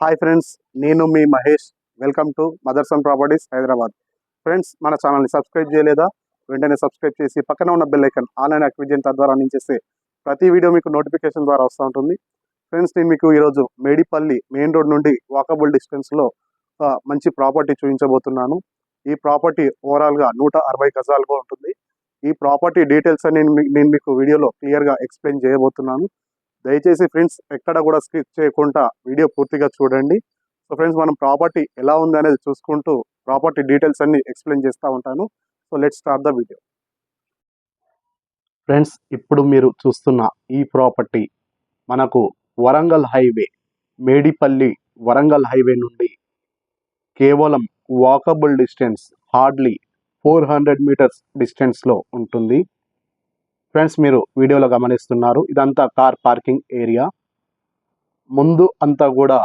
Hi friends నేను మీ Mahesh. Welcome to Motherson properties Hyderabad friends మన ఛానల్ని సబ్స్క్రైబ్ చేయలేదా? వెంటనే సబ్స్క్రైబ్ చేసి పక్కన ఉన్న బెల్ ఐకన్ ఆన్లైన్ యాక్టివిజన్ తద్వారా అందించేస్తే ప్రతి వీడియో మీకు నోటిఫికేషన్ ద్వారా వస్తూ ఉంటుంది. ఫ్రెండ్స్ నేను మీకు ఈరోజు మేడిపల్లి మెయిన్ రోడ్ నుండి వాకబుల్ డిస్టెన్స్లో మంచి ప్రాపర్టీ చూపించబోతున్నాను. ఈ ప్రాపర్టీ ఓవరాల్గా నూట అరవై గజాలుగా ఉంటుంది. ఈ ప్రాపర్టీ డీటెయిల్స్ అని నేను నేను మీకు వీడియోలో క్లియర్గా ఎక్స్ప్లెయిన్ చేయబోతున్నాను. దయచేసి ఫ్రెండ్స్ ఎక్కడ కూడా స్కిప్ చేయకుండా వీడియో పూర్తిగా చూడండి. సో ఫ్రెండ్స్ మనం ప్రాపర్టీ ఎలా ఉంది అనేది చూసుకుంటూ ప్రాపర్టీ డీటెయిల్స్ అన్ని ఎక్స్ప్లెయిన్ చేస్తూ ఉంటాను. So let start the video. Friends ఇప్పుడు మీరు చూస్తున్న ఈ ప్రాపర్టీ మనకు వరంగల్ హైవే మేడిపల్లి వరంగల్ హైవే నుండి కేవలం walkable distance hardly four hundred metres డిస్టెన్స్లో ఉంటుంది. ఫ్రెండ్స్ మీరు వీడియోలో గమనిస్తున్నారు ఇదంతా కార్ పార్కింగ్ ఏరియా. ముందు అంతా కూడా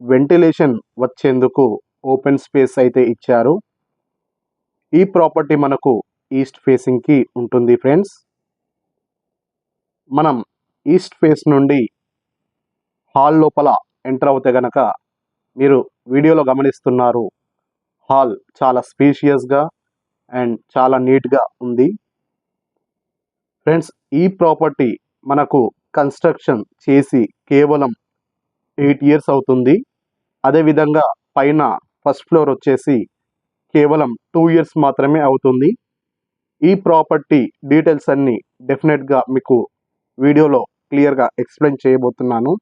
వెంటిలేషన్ వచ్చేందుకు ఓపెన్ స్పేస్ అయితే ఇచ్చారు. ఈ ప్రాపర్టీ మనకు ఈస్ట్ ఫేసింగ్కి ఉంటుంది ఫ్రెండ్స్. మనం ఈస్ట్ ఫేస్ నుండి హాల్ లోపల ఎంటర్ అవుతే గనక మీరు వీడియోలో గమనిస్తున్నారు హాల్ చాలా స్పీషియస్గా అండ్ చాలా నీట్గా ఉంది. ఫ్రెండ్స్ ఈ ప్రాపర్టీ మనకు కన్స్ట్రక్షన్ చేసి కేవలం ఎయిట్ ఇయర్స్ అవుతుంది. అదేవిధంగా పైన ఫస్ట్ ఫ్లోర్ వచ్చేసి కేవలం టూ ఇయర్స్ మాత్రమే అవుతుంది. ఈ ప్రాపర్టీ డీటెయిల్స్ అన్నీ డెఫినెట్గా మీకు వీడియోలో క్లియర్గా ఎక్స్ప్లెయిన్ చేయబోతున్నాను.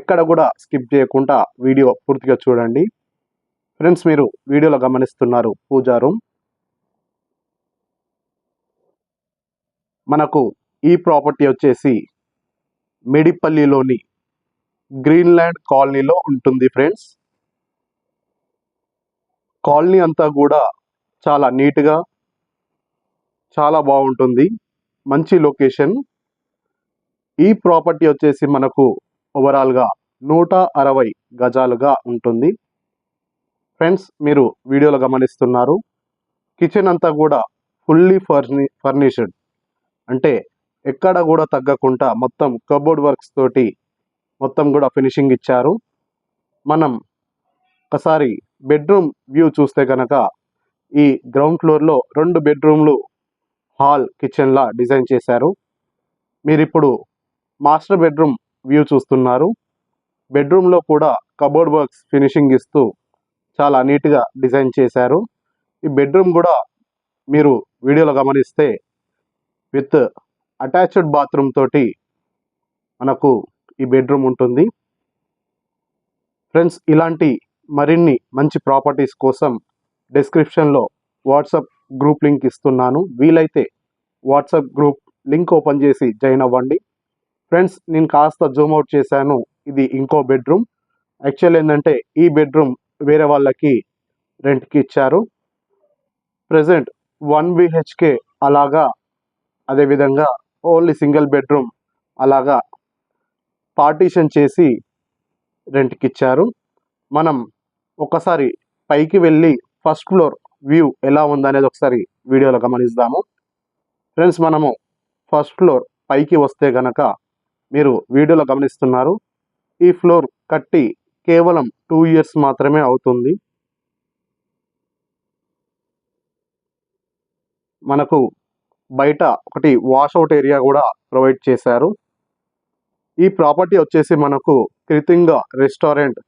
ఎక్కడ కూడా స్కిప్ చేయకుండా వీడియో పూర్తిగా చూడండి. ఫ్రెండ్స్ మీరు వీడియోలో గమనిస్తున్నారు పూజా రూమ్. మనకు ఈ ప్రాపర్టీ వచ్చేసి మిడిపల్లిలోని గ్రీన్లాండ్ కాలనీలో ఉంటుంది ఫ్రెండ్స్. కాలనీ అంతా కూడా చాలా నీట్గా చాలా బాగుంటుంది. మంచి లొకేషన్. ఈ ప్రాపర్టీ వచ్చేసి మనకు ఓవరాల్గా నూట అరవై గజాలుగా ఉంటుంది. ఫ్రెండ్స్ మీరు వీడియోలో గమనిస్తున్నారు. కిచెన్ అంతా కూడా ఫుల్లీ ఫర్ని ఫర్నిష్డ్. అంటే ఎక్కడ కూడా తగ్గకుండా మొత్తం కబోర్డ్ వర్క్స్ తోటి మొత్తం కూడా ఫినిషింగ్ ఇచ్చారు. మనం ఒకసారి బెడ్రూమ్ వ్యూ చూస్తే కనుక ఈ గ్రౌండ్ ఫ్లోర్లో రెండు బెడ్రూమ్లు హాల్ కిచెన్లా డిజైన్ చేశారు. మీరు ఇప్పుడు మాస్టర్ బెడ్రూమ్ వ్యూ చూస్తున్నారు. బెడ్రూమ్లో కూడా కబోర్డ్ వర్క్స్ ఫినిషింగ్ ఇస్తూ చాలా నీట్గా డిజైన్ చేశారు. ఈ బెడ్రూమ్ కూడా మీరు వీడియోలో గమనిస్తే విత్ అటాచ్డ్ బాత్రూమ్ తోటి మనకు ఈ బెడ్రూమ్ ఉంటుంది. ఫ్రెండ్స్ ఇలాంటి మరిన్ని మంచి ప్రాపర్టీస్ కోసం డిస్క్రిప్షన్లో వాట్సాప్ గ్రూప్ లింక్ ఇస్తున్నాను. వీలైతే వాట్సాప్ గ్రూప్ లింక్ ఓపెన్ చేసి జాయిన్ అవ్వండి. ఫ్రెండ్స్ నేను కాస్త జూమ్ అవుట్ చేశాను. ఇది ఇంకో బెడ్రూమ్. యాక్చువల్ ఏంటంటే ఈ బెడ్రూమ్ వేరే వాళ్ళకి రెంట్కి ఇచ్చారు. ప్రజెంట్ వన్ బిహెచ్కే అలాగా అదేవిధంగా ఓన్లీ సింగిల్ బెడ్రూమ్ అలాగా పార్టీషన్ చేసి రెంట్కి ఇచ్చారు మనం ఒకసారి పైకి వెళ్ళి ఫస్ట్ ఫ్లోర్ వ్యూ ఎలా ఉందనేది ఒకసారి వీడియోలో గమనిస్తాము. ఫ్రెండ్స్ మనము ఫస్ట్ ఫ్లోర్ పైకి వస్తే గనక మీరు వీడియోలో గమనిస్తున్నారు. ఈ ఫ్లోర్ కట్టి కేవలం టూ ఇయర్స్ మాత్రమే అవుతుంది. మనకు బయట ఒకటి వాషౌట్ ఏరియా కూడా ప్రొవైడ్ చేశారు. ఈ ప్రాపర్టీ వచ్చేసి మనకు కృతింగ రెస్టారెంట్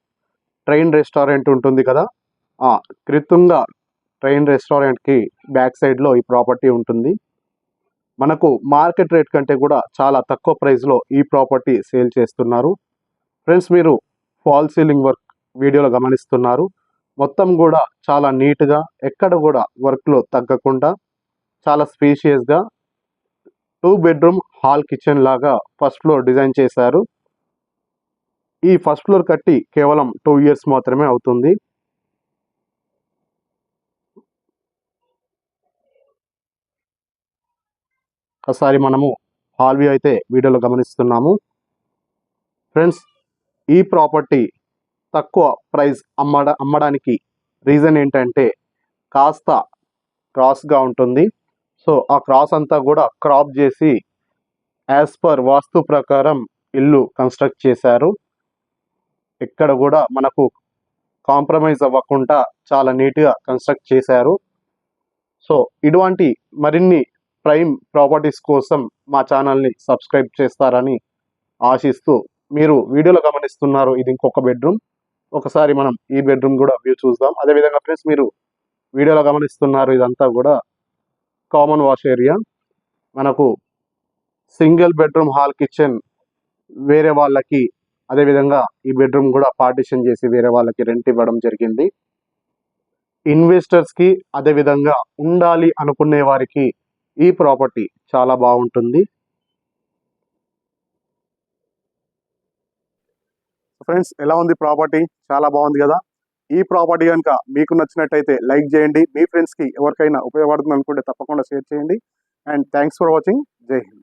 ట్రైన్ రెస్టారెంట్ ఉంటుంది కదా? ఆ కృతుంగ ట్రైన్ రెస్టారెంట్కి బ్యాక్ సైడ్లో ఈ ప్రాపర్టీ ఉంటుంది. మనకు మార్కెట్ రేట్ కంటే కూడా చాలా తక్కువ ప్రైస్లో ఈ ప్రాపర్టీ సేల్ చేస్తున్నారు. ఫ్రెండ్స్ మీరు ఫాల్ సీలింగ్ వర్క్ వీడియోలో గమనిస్తున్నారు. మొత్తం కూడా చాలా నీట్గా ఎక్కడ కూడా వర్క్లో తగ్గకుండా చాలా స్పీషియస్గా టూ బెడ్రూమ్ హాల్ కిచెన్ లాగా ఫస్ట్ ఫ్లోర్ డిజైన్ చేశారు. ఈ ఫస్ట్ ఫ్లోర్ కట్టి కేవలం టూ ఇయర్స్ మాత్రమే అవుతుంది. ఒకసారి మనము హాల్ వ్యూ అయితే వీడియోలో గమనిస్తున్నాము. ఫ్రెండ్స్ ఈ ప్రాపర్టీ తక్కువ ప్రైస్ అమ్మడ అమ్మడానికి రీజన్ ఏంటంటే కాస్త క్రాస్గా ఉంటుంది. సో ఆ క్రాస్ అంతా కూడా క్రాప్ చేసి యాజ్ పర్ వాస్తు ప్రకారం ఇల్లు కన్స్ట్రక్ట్ చేశారు. ఇక్కడ కూడా మనకు కాంప్రమైజ్ అవ్వకుండా చాలా నీట్గా కన్స్ట్రక్ట్ చేశారు. సో ఇటువంటి మరిన్ని ప్రైమ్ ప్రాపర్టీస్ కోసం మా ఛానల్ని సబ్స్క్రైబ్ చేస్తారని ఆశిస్తూ మీరు వీడియోలో గమనిస్తున్నారు. ఇది ఇంకొక బెడ్రూమ్. ఒకసారి మనం ఈ బెడ్రూమ్ కూడా వ్యూ చూద్దాం. అదేవిధంగా ఫ్రెండ్స్ మీరు వీడియోలో గమనిస్తున్నారు. ఇదంతా కూడా కామన్ వాష్ ఏరియా మనకు సింగిల్ బెడ్రూమ్ హాల్ కిచెన్ వేరే వాళ్ళకి అదేవిధంగా ఈ బెడ్రూమ్ కూడా పార్టిషన్ చేసి వేరే వాళ్ళకి రెంట్ ఇవ్వడం జరిగింది. ఇన్వెస్టర్స్కి అదేవిధంగా ఉండాలి అనుకునే వారికి ఈ ప్రాపర్టీ చాలా బాగుంటుంది. ఫ్రెండ్స్ ఎలా ఉంది ప్రాపర్టీ చాలా బాగుంది కదా? ఈ ప్రాపర్టీ కనుక మీకు నచ్చినట్టయితే లైక్ చేయండి. మీ ఫ్రెండ్స్కి ఎవరికైనా ఉపయోగపడుతుంది అనుకుంటే తప్పకుండా షేర్ చేయండి. అండ్ థ్యాంక్స్ ఫర్ వాచింగ్ జై హింద్